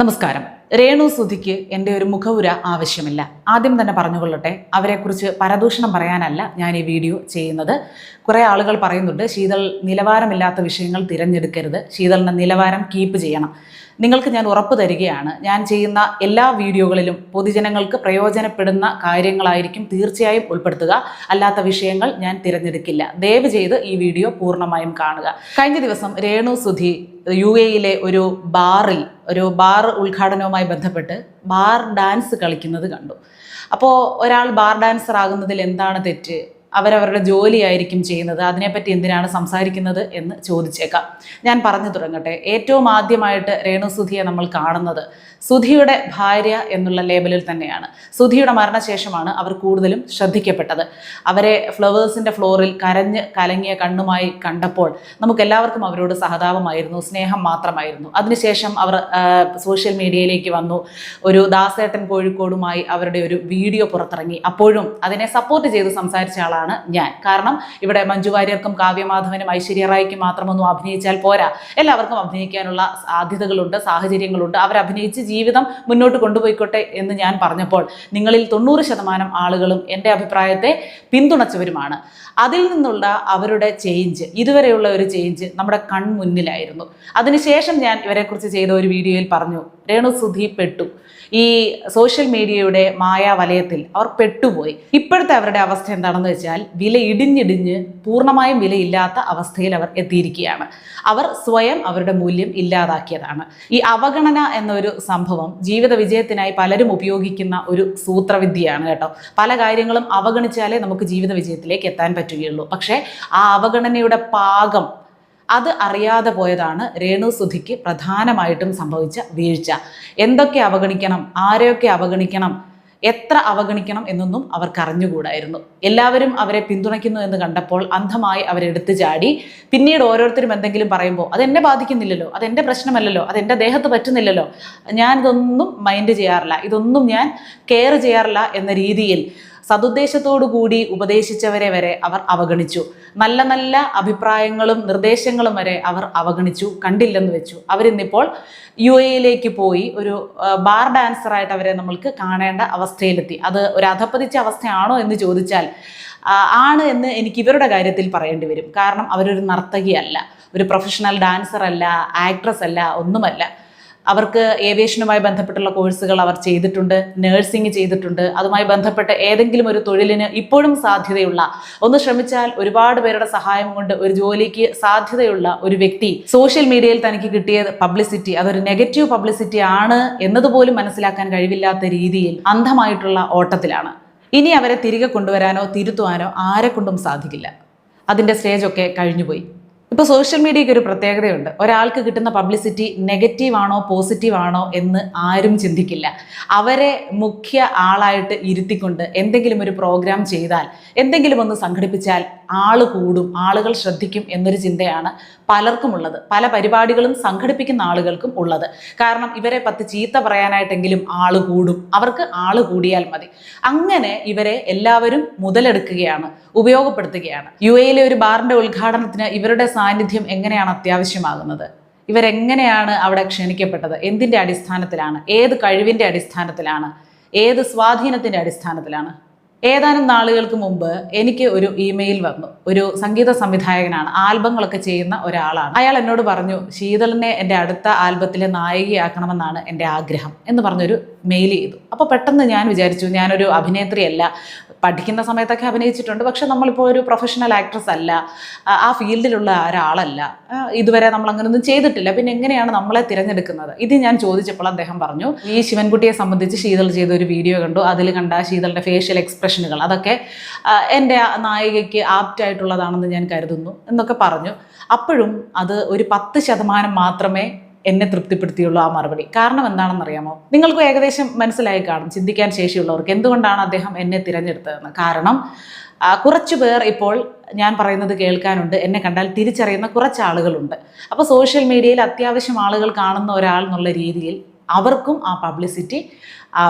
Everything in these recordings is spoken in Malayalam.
നമസ്കാരം. രേണു സുധിക്ക് എന്റെ ഒരു മുഖവുര ആവശ്യമില്ല. ആദ്യം തന്നെ പറഞ്ഞുകൊള്ളട്ടെ അവരെക്കുറിച്ച് പരദൂഷണം പറയാനല്ല ഞാൻ ഈ വീഡിയോ ചെയ്യുന്നത്. കുറേ ആളുകൾ പറയുന്നുണ്ട് ശീതൾ നിലവാരമില്ലാത്ത വിഷയങ്ങൾ തിരഞ്ഞെടുക്കരുത്. ശീതളിന്റെ നിലവാരം കീപ്പ് ചെയ്യണം. നിങ്ങൾക്ക് ഞാൻ ഉറപ്പ് തരികയാണ്. ഞാൻ ചെയ്യുന്ന എല്ലാ വീഡിയോകളിലും പൊതുജനങ്ങൾക്ക് പ്രയോജനപ്പെടുന്ന കാര്യങ്ങളായിരിക്കും തീർച്ചയായും ഉൾപ്പെടുത്തുക. അല്ലാത്ത വിഷയങ്ങൾ ഞാൻ തിരഞ്ഞെടുക്കില്ല. ദയവ് ചെയ്ത് ഈ വീഡിയോ പൂർണമായും കാണുക. കഴിഞ്ഞ ദിവസം രേണു സുധി യു എയിലെ ഒരു ബാറിൽ ഒരു ബാർ ഉദ്ഘാടനവുമായി ബന്ധപ്പെട്ട് ബാർ ഡാൻസ് കളിക്കുന്നത് കണ്ടു. അപ്പോൾ ഒരാൾ ബാർ ഡാൻസർ ആകുന്നതിൽ എന്താണ് തെറ്റ്? അവരവരുടെ ജോലിയായിരിക്കും ചെയ്യുന്നത്. അതിനെപ്പറ്റി എന്തിനാണ് സംസാരിക്കുന്നത് എന്ന് ചോദിച്ചേക്കാം. ഞാൻ പറഞ്ഞു തുടങ്ങട്ടെ. ഏറ്റവും ആദ്യമായിട്ട് രേണു സുധിയെ നമ്മൾ കാണുന്നത് സുധിയുടെ ഭാര്യ എന്നുള്ള ലേബലിൽ തന്നെയാണ്. സുധിയുടെ മരണശേഷമാണ് അവർ കൂടുതലും ശ്രദ്ധിക്കപ്പെട്ടത്. അവരെ ഫ്ലവേഴ്സിന്റെ ഫ്ലോറിൽ കരഞ്ഞ് കലങ്ങിയ കണ്ണുമായി കണ്ടപ്പോൾ നമുക്ക് എല്ലാവർക്കും അവരോട് സഹതാപമായിരുന്നു. സ്നേഹം മാത്രമായിരുന്നു. അതിനുശേഷം അവർ സോഷ്യൽ മീഡിയയിലേക്ക് വന്നു. ഒരു ദാസേട്ടൻ കോഴിക്കോടുമായി അവരുടെ ഒരു വീഡിയോ പുറത്തിറങ്ങി. അപ്പോഴും അതിനെ സപ്പോർട്ട് ചെയ്ത് സംസാരിച്ച ആളാണ് ഞാൻ. കാരണം ഇവിടെ മഞ്ജു വാര്യർക്കും കാവ്യമാധവനും ഐശ്വര്യ റായ്ക്കും മാത്രമൊന്നും അഭിനയിച്ചാൽ പോരാ. എല്ലാവർക്കും അഭിനയിക്കാനുള്ള സാധ്യതകളുണ്ട് സാഹചര്യങ്ങളുണ്ട്. അവരഭിനയിച്ച് ജീവിതം മുന്നോട്ട് കൊണ്ടുപോയിക്കോട്ടെ എന്ന് ഞാൻ പറഞ്ഞപ്പോൾ നിങ്ങളിൽ തൊണ്ണൂറ് ശതമാനം ആളുകളും എന്റെ അഭിപ്രായത്തെ പിന്തുണച്ചവരുമാണ്. അതിൽ നിന്നുള്ള അവരുടെ ചേഞ്ച് ഇതുവരെയുള്ള ഒരു ചേഞ്ച് നമ്മുടെ കൺമുന്നിലായിരുന്നു. അതിനുശേഷം ഞാൻ ഇവരെക്കുറിച്ച് ചെയ്ത ഒരു വീഡിയോയിൽ പറഞ്ഞു രേണു സുധി പെട്ടു. ഈ സോഷ്യൽ മീഡിയയുടെ മായാവലയത്തിൽ അവർ പെട്ടുപോയി. ഇപ്പോഴത്തെ അവരുടെ അവസ്ഥ എന്താണെന്ന് വെച്ചാൽ വില ഇടിഞ്ഞിടിഞ്ഞ് പൂർണമായും വിലയില്ലാത്ത അവസ്ഥയിൽ അവർ എത്തിയിരിക്കുകയാണ്. അവർ സ്വയം അവരുടെ മൂല്യം ഇല്ലാതാക്കിയതാണ്. ഈ അവഗണന എന്നൊരു സംഭവം ജീവിത വിജയത്തിനായി പലരും ഉപയോഗിക്കുന്ന ഒരു സൂത്രവിദ്യയാണ് കേട്ടോ. പല കാര്യങ്ങളും അവഗണിച്ചാലേ നമുക്ക് ജീവിത വിജയത്തിലേക്ക് എത്താൻ പറ്റുകയുള്ളൂ. പക്ഷേ ആ അവഗണനയുടെ പാകം അത് അറിയാതെ പോയതാണ് രേണു സുധിക്ക് പ്രധാനമായിട്ടും സംഭവിച്ച വീഴ്ച. എന്തൊക്കെ അവഗണിക്കണം? ആരെയൊക്കെ അവഗണിക്കണം? എത്ര അവഗണിക്കണം എന്നൊന്നും അവർക്ക് അറിഞ്ഞുകൂടായിരുന്നു എല്ലാവരും അവരെ പിന്തുണയ്ക്കുന്നു എന്ന് കണ്ടപ്പോൾ അന്ധമായി അവരെടുത്തു ചാടി. പിന്നീട് ഓരോരുത്തരും എന്തെങ്കിലും പറയുമ്പോൾ അതെന്നെ ബാധിക്കുന്നില്ലല്ലോ അതെന്റെ പ്രശ്നമല്ലല്ലോ അതെന്റെ ദേഹത്ത് പറ്റുന്നില്ലല്ലോ. ഞാൻ ഇതൊന്നും മൈൻഡ് ചെയ്യാറില്ല. ഇതൊന്നും ഞാൻ കെയർ ചെയ്യാറില്ല എന്ന രീതിയിൽ സതുദ്ദേശത്തോടു കൂടി ഉപദേശിച്ചവരെ വരെ അവർ അവഗണിച്ചു. നല്ല നല്ല അഭിപ്രായങ്ങളും നിർദ്ദേശങ്ങളും വരെ അവർ അവഗണിച്ചു കണ്ടില്ലെന്ന് വെച്ചു. അവരിന്നിപ്പോൾ യു എയിലേക്ക് പോയി ഒരു ബാർ ഡാൻസറായിട്ട് അവരെ നമ്മൾക്ക് കാണേണ്ട അവസ്ഥയിലെത്തി. അത് ഒരു അധപ്പതിച്ച അവസ്ഥയാണോ എന്ന് ചോദിച്ചാൽ ആണ് എന്ന് എനിക്ക് ഇവരുടെ കാര്യത്തിൽ പറയേണ്ടി വരും. കാരണം അവരൊരു നർത്തകിയല്ല ഒരു പ്രൊഫഷണൽ ഡാൻസർ അല്ല ആക്ട്രസ് അല്ല ഒന്നുമല്ല. അവർക്ക് ഏവിയേഷനുമായി ബന്ധപ്പെട്ടുള്ള കോഴ്സുകൾ അവർ ചെയ്തിട്ടുണ്ട് നേഴ്സിംഗ് ചെയ്തിട്ടുണ്ട്. അതുമായി ബന്ധപ്പെട്ട ഏതെങ്കിലും ഒരു തൊഴിലിന് ഇപ്പോഴും സാധ്യതയുള്ള ഒന്ന് ശ്രമിച്ചാൽ ഒരുപാട് പേരുടെ സഹായം കൊണ്ട് ഒരു ജോലിക്ക് സാധ്യതയുള്ള ഒരു വ്യക്തി സോഷ്യൽ മീഡിയയിൽ തനിക്ക് കിട്ടിയ പബ്ലിസിറ്റി അതൊരു നെഗറ്റീവ് പബ്ലിസിറ്റി ആണ് എന്നതുപോലും മനസ്സിലാക്കാൻ കഴിവില്ലാത്ത രീതിയിൽ അന്ധമായിട്ടുള്ള ഓട്ടത്തിലാണ്. ഇനി അവരെ തിരികെ കൊണ്ടുവരാനോ തിരുത്തുവാനോ ആരെ കൊണ്ടും സാധിക്കില്ല അതിന്റെ സ്റ്റേജൊക്കെ കഴിഞ്ഞുപോയി. ഇപ്പോൾ സോഷ്യൽ മീഡിയയ്ക്ക് ഒരു പ്രത്യേകതയുണ്ട്. ഒരാൾക്ക് കിട്ടുന്ന പബ്ലിസിറ്റി നെഗറ്റീവ് ആണോ പോസിറ്റീവ് ആണോ എന്ന് ആരും ചിന്തിക്കില്ല. അവരെ മുഖ്യ ആളായിട്ട് ഇരുത്തിക്കൊണ്ട് എന്തെങ്കിലും ഒരു പ്രോഗ്രാം ചെയ്താൽ എന്തെങ്കിലും ഒന്ന് സംഘടിപ്പിച്ചാൽ ആൾ കൂടും ആളുകൾ ശ്രദ്ധിക്കും എന്നൊരു ചിന്തയാണ് പലർക്കും ഉള്ളത് പല പരിപാടികളും സംഘടിപ്പിക്കുന്ന ആളുകൾക്കും ഉള്ളത്. കാരണം ഇവരെ പത്ത് ചീത്ത പറയാനായിട്ടെങ്കിലും ആൾ കൂടും. അവർക്ക് ആൾ കൂടിയാൽ മതി. അങ്ങനെ ഇവരെ എല്ലാവരും മുതലെടുക്കുകയാണ് ഉപയോഗപ്പെടുത്തുകയാണ്. യു എയിലെ ഒരു ബാറിന്റെ ഉദ്ഘാടനത്തിന് ഇവരുടെ സാന്നിധ്യം എങ്ങനെയാണ് അത്യാവശ്യമാകുന്നത്? ഇവരെങ്ങനെയാണ് അവിടെ ക്ഷണിക്കപ്പെട്ടത്? എന്തിന്റെ അടിസ്ഥാനത്തിലാണ്? ഏത് കഴിവിന്റെ അടിസ്ഥാനത്തിലാണ്? ഏത് സ്വാധീനത്തിന്റെ അടിസ്ഥാനത്തിലാണ്? ഏതാനും നാളുകൾക്ക് മുമ്പ് എനിക്ക് ഒരു ഇമെയിൽ വന്നു. ഒരു സംഗീത സംവിധായകനാണ്. ആൽബങ്ങളൊക്കെ ചെയ്യുന്ന ഒരാളാണ്. അയാൾ എന്നോട് പറഞ്ഞു ശീതളിനെ എന്റെ അടുത്ത ആൽബത്തിലെ നായികയാക്കണമെന്നാണ് എന്റെ ആഗ്രഹം എന്ന് പറഞ്ഞൊരു മെയിൽ ചെയ്തു. അപ്പോൾ പെട്ടെന്ന് ഞാൻ വിചാരിച്ചു ഞാനൊരു അഭിനേത്രിയല്ല. പഠിക്കുന്ന സമയത്തൊക്കെ അഭിനയിച്ചിട്ടുണ്ട്. പക്ഷെ നമ്മളിപ്പോൾ ഒരു പ്രൊഫഷണൽ ആക്ട്രസ് അല്ല. ആ- ഫീൽഡിലുള്ള ഒരാളല്ല. ഇതുവരെ നമ്മൾ അങ്ങനെയൊന്നും ചെയ്തിട്ടില്ല. പിന്നെ എങ്ങനെയാണ് നമ്മളെ തിരഞ്ഞെടുക്കുന്നത്? ഇത് ഞാൻ ചോദിച്ചപ്പോൾ അദ്ദേഹം പറഞ്ഞു ഈ ശിവൻകുട്ടിയെ സംബന്ധിച്ച് ശീതൾ ചെയ്ത ഒരു വീഡിയോ കണ്ടു. അതിൽ കണ്ട ശീതളുടെ ഫേഷ്യൽ എക്സ്പ്രഷനുകൾ അതൊക്കെ എന്റെ നായികയ്ക്ക് ആപ്റ്റ് ആയിട്ടുള്ളതാണെന്ന് ഞാൻ കരുതുന്നു എന്നൊക്കെ പറഞ്ഞു. അപ്പോഴും അത് ഒരു പത്ത് ശതമാനം മാത്രമേ എന്നെ തൃപ്തിപ്പെടുത്തിയുള്ള ആ മറുപടി. കാരണം എന്താണെന്നറിയാമോ? നിങ്ങൾക്ക് ഏകദേശം മനസ്സിലായി കാണും. ചിന്തിക്കാൻ ശേഷിയുള്ളവർക്ക് എന്തുകൊണ്ടാണ് അദ്ദേഹം എന്നെ തിരഞ്ഞെടുത്തതെന്ന്. കാരണം കുറച്ചു പേർ ഇപ്പോൾ ഞാൻ പറയുന്നത് കേൾക്കാനുണ്ട്. എന്നെ കണ്ടാൽ തിരിച്ചറിയുന്ന കുറച്ച് ആളുകളുണ്ട്. അപ്പോൾ സോഷ്യൽ മീഡിയയിൽ അത്യാവശ്യം ആളുകൾ കാണുന്ന ഒരാൾ എന്നുള്ള രീതിയിൽ അവർക്കും ആ പബ്ലിസിറ്റി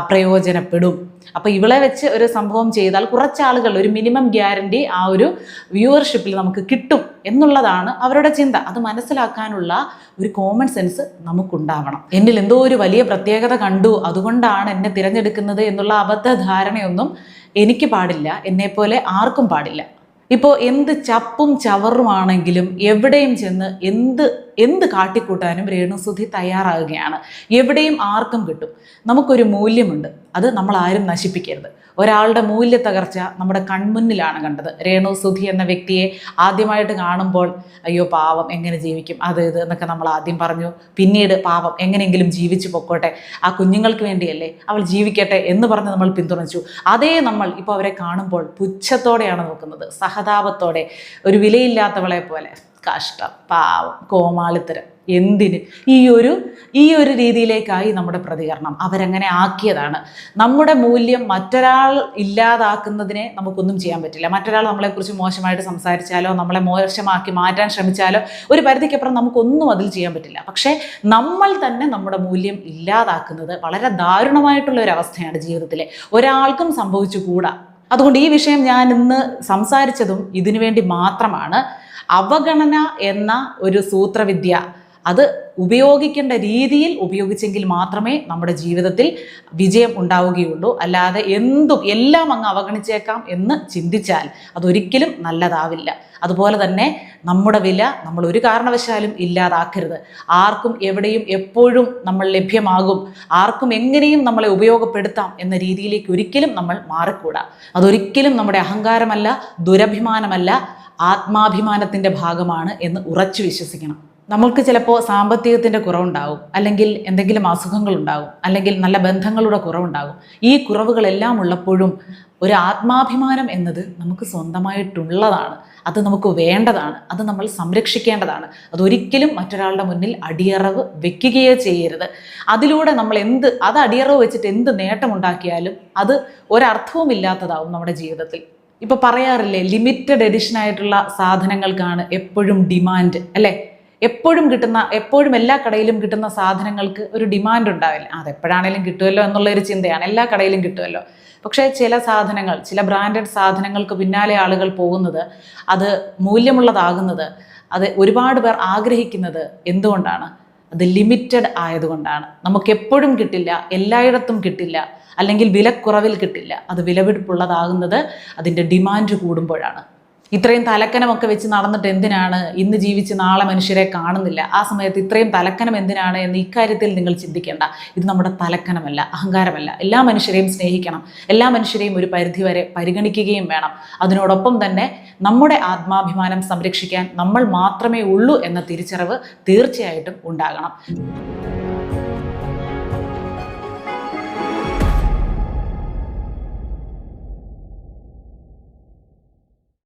പ്രയോജനപ്പെടും. അപ്പോൾ ഇവളെ വെച്ച് ഒരു സംഭവം ചെയ്താൽ കുറച്ച് ആളുകൾ ഒരു മിനിമം ഗ്യാരണ്ടി ആ ഒരു വ്യൂവർഷിപ്പിൽ നമുക്ക് കിട്ടും എന്നുള്ളതാണ് അവരുടെ ചിന്ത. അത് മനസ്സിലാക്കാനുള്ള ഒരു കോമൺ സെൻസ് നമുക്കുണ്ടാവണം. എന്നിൽ എന്തോ ഒരു വലിയ പ്രത്യേകത കണ്ടു. അതുകൊണ്ടാണ് എന്നെ തിരഞ്ഞെടുക്കുന്നത് എന്നുള്ള അബദ്ധ ധാരണയൊന്നും എനിക്ക് പാടില്ല. എന്നെപ്പോലെ ആർക്കും പാടില്ല. ഇപ്പോൾ എന്ത് ചപ്പും ചവറുമാണെങ്കിലും എവിടെയും ചെന്ന് എന്ത് എന്ത് കാട്ടിക്കൂട്ടാനും രേണുസുധി തയ്യാറാകുകയാണ്. എവിടെയും ആർക്കും കിട്ടും. നമുക്കൊരു മൂല്യമുണ്ട്. അത് നമ്മൾ ആരും നശിപ്പിക്കരുത്. ഒരാളുടെ മൂല്യ തകർച്ച നമ്മുടെ കൺമുന്നിലാണ് കണ്ടത്. രേണു സുധി എന്ന വ്യക്തിയെ ആദ്യമായിട്ട് കാണുമ്പോൾ അയ്യോ പാവം എങ്ങനെ ജീവിക്കും? അത് ഇത് എന്നൊക്കെ നമ്മൾ ആദ്യം പറഞ്ഞു. പിന്നീട് പാവം എങ്ങനെയെങ്കിലും ജീവിച്ചു പൊക്കോട്ടെ. ആ കുഞ്ഞുങ്ങൾക്ക് വേണ്ടിയല്ലേ അവൾ ജീവിക്കട്ടെ എന്ന് പറഞ്ഞ് നമ്മൾ പിന്തുണച്ചു. അതേ നമ്മൾ ഇപ്പോൾ അവരെ കാണുമ്പോൾ പുച്ഛത്തോടെയാണ് നോക്കുന്നത്. സഹതാപത്തോടെ. ഒരു വിലയില്ലാത്തവളെ പോലെ. കഷ്ടം പാവം കോമാളിത്തരം. എന്തിന്? ഈ ഒരു ഈ ഒരു രീതിയിലേക്കായി നമ്മുടെ പ്രതികരണം അവരങ്ങനെ ആക്കിയതാണ്. നമ്മുടെ മൂല്യം മറ്റൊരാൾ ഇല്ലാതാക്കുന്നതിനെ നമുക്കൊന്നും ചെയ്യാൻ പറ്റില്ല. മറ്റൊരാൾ നമ്മളെക്കുറിച്ച് മോശമായിട്ട് സംസാരിച്ചാലോ നമ്മളെ മോശമാക്കി മാറ്റാൻ ശ്രമിച്ചാലോ ഒരു പരിധിക്കപ്പുറം നമുക്കൊന്നും അതിൽ ചെയ്യാൻ പറ്റില്ല. പക്ഷേ നമ്മൾ തന്നെ നമ്മുടെ മൂല്യം ഇല്ലാതാക്കുന്നത് വളരെ ദാരുണമായിട്ടുള്ള ഒരു അവസ്ഥയാണ് ജീവിതത്തിലെ. ഒരാൾക്കും സംഭവിച്ചുകൂടാ അതുകൊണ്ട് ഈ വിഷയം ഞാൻ ഇന്ന് സംസാരിച്ചതും ഇതിനുവേണ്ടി മാത്രമാണ്. അവഗണന എന്ന ഒരു സൂത്രവിദ്യ. അത് ഉപയോഗിക്കേണ്ട രീതിയിൽ ഉപയോഗിച്ചെങ്കിൽ മാത്രമേ നമ്മുടെ ജീവിതത്തിൽ വിജയം ഉണ്ടാവുകയുള്ളൂ. അല്ലാതെ എന്തും എല്ലാം അങ്ങ് അവഗണിച്ചേക്കാം എന്ന് ചിന്തിച്ചാൽ അതൊരിക്കലും നല്ലതാവില്ല. അതുപോലെ തന്നെ നമ്മുടെ വില നമ്മൾ ഒരു കാരണവശാലും ഇല്ലാതാക്കരുത്. ആർക്കും എവിടെയും എപ്പോഴും നമ്മൾ ലഭ്യമാകും. ആർക്കും എങ്ങനെയും നമ്മളെ ഉപയോഗപ്പെടുത്താം എന്ന രീതിയിലേക്ക് ഒരിക്കലും നമ്മൾ മാറിക്കൂടാ. അതൊരിക്കലും നമ്മുടെ അഹങ്കാരമല്ല ദുരഭിമാനമല്ല ആത്മാഭിമാനത്തിന്റെ ഭാഗമാണ് എന്ന് ഉറച്ചു വിശ്വസിക്കണം. നമ്മൾക്ക് ചിലപ്പോൾ സാമ്പത്തികത്തിന്റെ കുറവുണ്ടാകും അല്ലെങ്കിൽ എന്തെങ്കിലും അസുഖങ്ങളുണ്ടാകും അല്ലെങ്കിൽ നല്ല ബന്ധങ്ങളുടെ കുറവുണ്ടാകും ഈ കുറവുകളെല്ലാം ഉള്ളപ്പോഴും ഒരു ആത്മാഭിമാനം എന്നത് നമുക്ക് സ്വന്തമായിട്ടുള്ളതാണ്. അത് നമുക്ക് വേണ്ടതാണ്. അത് നമ്മൾ സംരക്ഷിക്കേണ്ടതാണ്. അതൊരിക്കലും മറ്റൊരാളുടെ മുന്നിൽ അടിയറവ് വെക്കുകയോ ചെയ്യരുത്. അതിലൂടെ നമ്മൾ എന്ത് അത് അടിയറവ് വെച്ചിട്ട് എന്ത് നേട്ടമുണ്ടാക്കിയാലും അത് ഒരർത്ഥവും ഇല്ലാത്തതാവും നമ്മുടെ ജീവിതത്തിൽ. ഇപ്പോൾ പറയാറില്ലേ ലിമിറ്റഡ് എഡിഷൻ ആയിട്ടുള്ള സാധനങ്ങൾക്കാണ് എപ്പോഴും ഡിമാൻഡ് അല്ലേ? എപ്പോഴും കിട്ടുന്ന എപ്പോഴും എല്ലാ കടയിലും കിട്ടുന്ന സാധനങ്ങൾക്ക് ഒരു ഡിമാൻഡ് ഉണ്ടാവില്ല. അതെപ്പോഴാണേലും കിട്ടുമല്ലോ എന്നുള്ള ഒരു ചിന്തയാണ്. എല്ലാ കടയിലും കിട്ടുമല്ലോ പക്ഷേ ചില സാധനങ്ങൾ ചില ബ്രാൻഡഡ് സാധനങ്ങൾക്ക് പിന്നാലെ ആളുകൾ പോകുന്നത് അത് മൂല്യമുള്ളതാകുന്നത് അത് ഒരുപാട് പേർ ആഗ്രഹിക്കുന്നത് എന്തുകൊണ്ടാണ്? അത് ലിമിറ്റഡ് ആയതുകൊണ്ടാണ്. നമുക്ക് എപ്പോഴും കിട്ടില്ല എല്ലായിടത്തും കിട്ടില്ല അല്ലെങ്കിൽ വിലക്കുറവിൽ കിട്ടില്ല. അത് വിലപിടിപ്പുള്ളതാകുന്നത് അതിന്റെ ഡിമാൻഡ് കൂടുമ്പോഴാണ്. ഇത്രയും തലക്കനമൊക്കെ വെച്ച് നടന്നിട്ട് എന്തിനാണ് ഇന്ന് ജീവിച്ച് നാളെ മനുഷ്യരെ കാണുന്നില്ല? ആ സമയത്ത് ഇത്രയും തലക്കനം എന്തിനാണ് എന്ന് ഇക്കാര്യത്തിൽ നിങ്ങൾ ചിന്തിക്കേണ്ട. ഇത് നമ്മുടെ തലക്കനമല്ല അഹങ്കാരമല്ല. എല്ലാ മനുഷ്യരെയും സ്നേഹിക്കണം. എല്ലാ മനുഷ്യരെയും ഒരു പരിധി വരെ പരിഗണിക്കുകയും വേണം. അതിനോടൊപ്പം തന്നെ നമ്മുടെ ആത്മാഭിമാനം സംരക്ഷിക്കാൻ നമ്മൾ മാത്രമേ ഉള്ളൂ എന്ന തിരിച്ചറിവ് തീർച്ചയായിട്ടും ഉണ്ടാകണം.